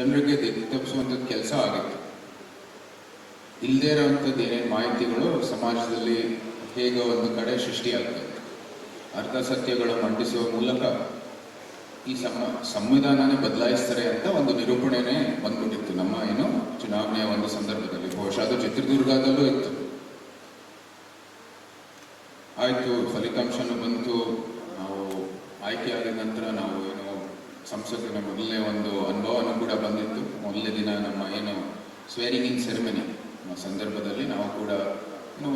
ಜನರಿಗೆ ತಪ್ಪಿಸುವಂಥದ್ದು ಕೆಲಸ ಆಗಿತ್ತು. ಇಲ್ಲದೇ ಇರೋವಂಥದ್ದು ಏನೇನು ಮಾಹಿತಿಗಳು ಸಮಾಜದಲ್ಲಿ ಹೇಗೆ ಒಂದು ಕಡೆ ಸೃಷ್ಟಿಯಾಗ್ತದೆ. ಅರ್ಧ ಸತ್ಯಗಳು ಮಂಡಿಸುವ ಮೂಲಕ ಈ ಸಮ, ಸಂವಿಧಾನನೇ ಬದಲಾಯಿಸ್ತಾರೆ ಅಂತ ಒಂದು ನಿರೂಪಣೆನೇ ಬಂದ್ಬಿಟ್ಟಿತ್ತು. ನಮ್ಮ ಏನು ಚುನಾವಣೆಯ ಒಂದು ಸಂದರ್ಭದಲ್ಲಿ. ಬಹುಶಃ ಅದು ಚಿತ್ರದುರ್ಗದಲ್ಲೂ ಇತ್ತು. ಆಯಿತು, ಫಲಿತಾಂಶನೂ ಬಂತು. ನಾವು ಆಯ್ಕೆ ಆದ ನಂತರ ನಾವು ಸಂಸತ್ತಿನ ಮೊದಲನೇ ಒಂದು ಅನುಭವನೂ ಕೂಡ ಬಂದಿತ್ತು. ಮೊದಲನೇ ದಿನ ನಮ್ಮ ಏನು ಸ್ವೇರಿಂಗ್ ಇನ್ ಸೆರೆಮನಿ ಸಂದರ್ಭದಲ್ಲಿ ನಾವು ಕೂಡ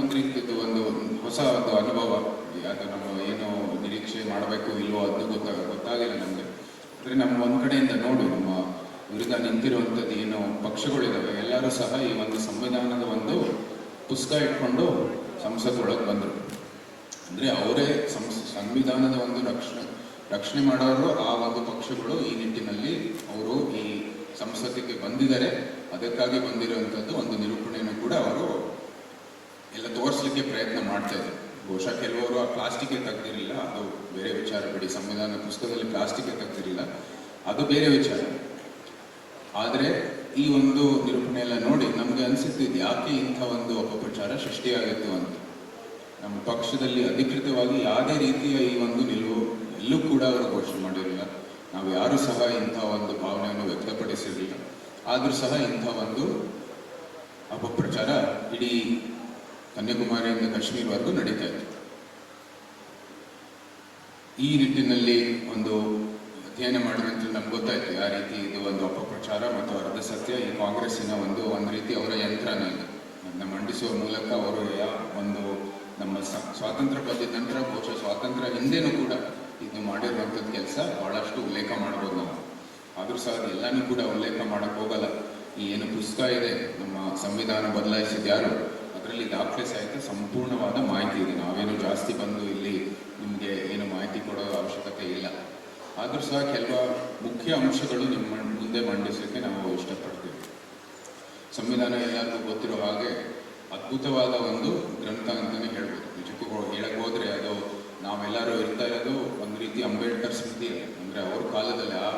ಒಂದು ರೀತಿಯದ್ದು ಒಂದು ಹೊಸ ಒಂದು ಅನುಭವ. ಅದು ನಮ್ಮ ಏನು ನಿರೀಕ್ಷೆ ಮಾಡಬೇಕು ಇಲ್ವೋ ಅದು ಗೊತ್ತಾಗ ಗೊತ್ತಾಗಿಲ್ಲ ನಮಗೆ. ಅಂದರೆ ನಮ್ಮ ಒಂದು ಕಡೆಯಿಂದ ನೋಡು, ನಮ್ಮ ವಿರುದ್ಧ ನಿಂತಿರುವಂಥದ್ದು ಏನು ಪಕ್ಷಗಳಿದ್ದಾವೆ ಎಲ್ಲರೂ ಸಹ ಈ ಒಂದು ಸಂವಿಧಾನದ ಒಂದು ಪುಸ್ತಕ ಇಟ್ಕೊಂಡು ಸಂಸತ್ತೊಳಗೆ ಬಂದರು. ಅಂದರೆ ಅವರೇ ಸಂಸ್, ಸಂವಿಧಾನದ ಒಂದು ರಕ್ಷಣೆ. ರಕ್ಷಣೆ ಮಾಡೋರು ಆ ಒಂದು ಪಕ್ಷಗಳು ಈ ನಿಟ್ಟಿನಲ್ಲಿ ಅವರು ಈ ಸಂಸತ್ತಿಗೆ ಬಂದಿದ್ದಾರೆ. ಅದಕ್ಕಾಗಿ ಬಂದಿರುವಂಥದ್ದು ಒಂದು ನಿರೂಪಣೆಯನ್ನು ಕೂಡ ಅವರು ಎಲ್ಲ ತೋರಿಸಲಿಕ್ಕೆ ಪ್ರಯತ್ನ ಮಾಡ್ತಾ ಇದ್ದಾರೆ. ಬಹುಶಃ ಕೆಲವರು ಆ ಪ್ಲಾಸ್ಟಿಕ್ಗೆ ತಗ್ದಿರಲಿಲ್ಲ, ಅದು ಬೇರೆ ವಿಚಾರ, ಬಿಡಿ ಸಂವಿಧಾನ ಪುಸ್ತಕದಲ್ಲಿ ಪ್ಲಾಸ್ಟಿಕ್ಗೆ ತಗ್ದಿರಲಿಲ್ಲ, ಅದು ಬೇರೆ ವಿಚಾರ. ಆದರೆ ಈ ಒಂದು ನಿರೂಪಣೆ ಎಲ್ಲ ನೋಡಿ ನಮಗೆ ಅನಿಸುತ್ತಿದ್ದು ಯಾಕೆ ಇಂಥ ಒಂದು ಅಪಪ್ರಚಾರ ಸೃಷ್ಟಿಯಾಗಿತ್ತು ಅಂತ. ನಮ್ಮ ಪಕ್ಷದಲ್ಲಿ ಅಧಿಕೃತವಾಗಿ ಯಾವುದೇ ರೀತಿಯ ಈ ಒಂದು ನಿಲುವು ಎಲ್ಲೂ ಕೂಡ ಅವರು ಘೋಷಣೆ ಮಾಡಿರಲಿಲ್ಲ. ನಾವು ಯಾರೂ ಸಹ ಇಂಥ ಒಂದು ಭಾವನೆಯನ್ನು ವ್ಯಕ್ತಪಡಿಸಿರಲಿಲ್ಲ. ಆದರೂ ಸಹ ಇಂಥ ಒಂದು ಅಪಪ್ರಚಾರ ಇಡೀ ಕನ್ಯಾಕುಮಾರಿಯಿಂದ ಕಾಶ್ಮೀರವರೆಗೂ ನಡೀತಾ ಇತ್ತು. ಈ ನಿಟ್ಟಿನಲ್ಲಿ ಒಂದು ಅಧ್ಯಯನ ಮಾಡಿದ್ರೆ ಅಂತ ನಮ್ಗೆ ಗೊತ್ತಾಯ್ತು ಆ ರೀತಿ ಇದು ಒಂದು ಅಪಪ್ರಚಾರ ಮತ್ತು ಅರ್ಧ ಸತ್ಯ. ಈ ಕಾಂಗ್ರೆಸ್ಸಿನ ಒಂದು ಒಂದು ರೀತಿ ಅವರ ಯಂತ್ರನ ಇದೆ. ಅದನ್ನ ಮಂಡಿಸುವ ಮೂಲಕ ಅವರು ಯಾವ ಒಂದು ನಮ್ಮ ಸ್ವಾತಂತ್ರ್ಯ ಬಂದಿದ್ದ ನಂತರ ಬಹುಶಃ ಸ್ವಾತಂತ್ರ್ಯ ಹಿಂದೆನೂ ಕೂಡ ಇದು ಮಾಡಿರುವಂಥದ್ದು ಕೆಲಸ ಬಹಳಷ್ಟು ಉಲ್ಲೇಖ ಮಾಡ್ಬೋದು ನಾವು. ಆದರೂ ಸಹ ಎಲ್ಲನೂ ಕೂಡ ಉಲ್ಲೇಖ ಮಾಡಕ್ ಹೋಗಲ್ಲ. ಈ ಏನು ಪುಸ್ತಕ ಇದೆ, ನಮ್ಮ ಸಂವಿಧಾನ ಬದಲಾಯಿಸಿದ ಯಾರು, ಅದರಲ್ಲಿ ದಾಖಲೆ ಸಹಿತ ಸಂಪೂರ್ಣವಾದ ಮಾಹಿತಿ ಇದೆ. ನಾವೇನು ಜಾಸ್ತಿ ಬಂದು ಇಲ್ಲಿ ನಿಮಗೆ ಏನು ಮಾಹಿತಿ ಕೊಡೋ ಅವಶ್ಯಕತೆ ಇಲ್ಲ. ಆದರೂ ಸಹ ಕೆಲವು ಮುಖ್ಯ ಅಂಶಗಳು ನಿಮ್ಮ ಮುಂದೆ ಮಂಡಿಸೋಕ್ಕೆ ನಾವು ಇಷ್ಟಪಡ್ತೀವಿ. ಸಂವಿಧಾನ ಎಲ್ಲರಿಗೂ ಗೊತ್ತಿರೋ ಹಾಗೆ ಅದ್ಭುತವಾದ ಒಂದು ಗ್ರಂಥ ಅಂತಲೇ ಹೇಳ್ಬೋದು. ನಿಜಕ್ಕೂ ಹೇಳಕ್ಕೆ ಹೇಳಕ್ ಹೋದ್ರೆ ಅದು ನಾವೆಲ್ಲರೂ ಇರ್ತಾ ಇರೋದು ಒಂದು ರೀತಿ ಅಂಬೇಡ್ಕರ್ ಸ್ಮೃತಿ ಅಂದರೆ ಅವ್ರ ಕಾಲದಲ್ಲಿ ಆ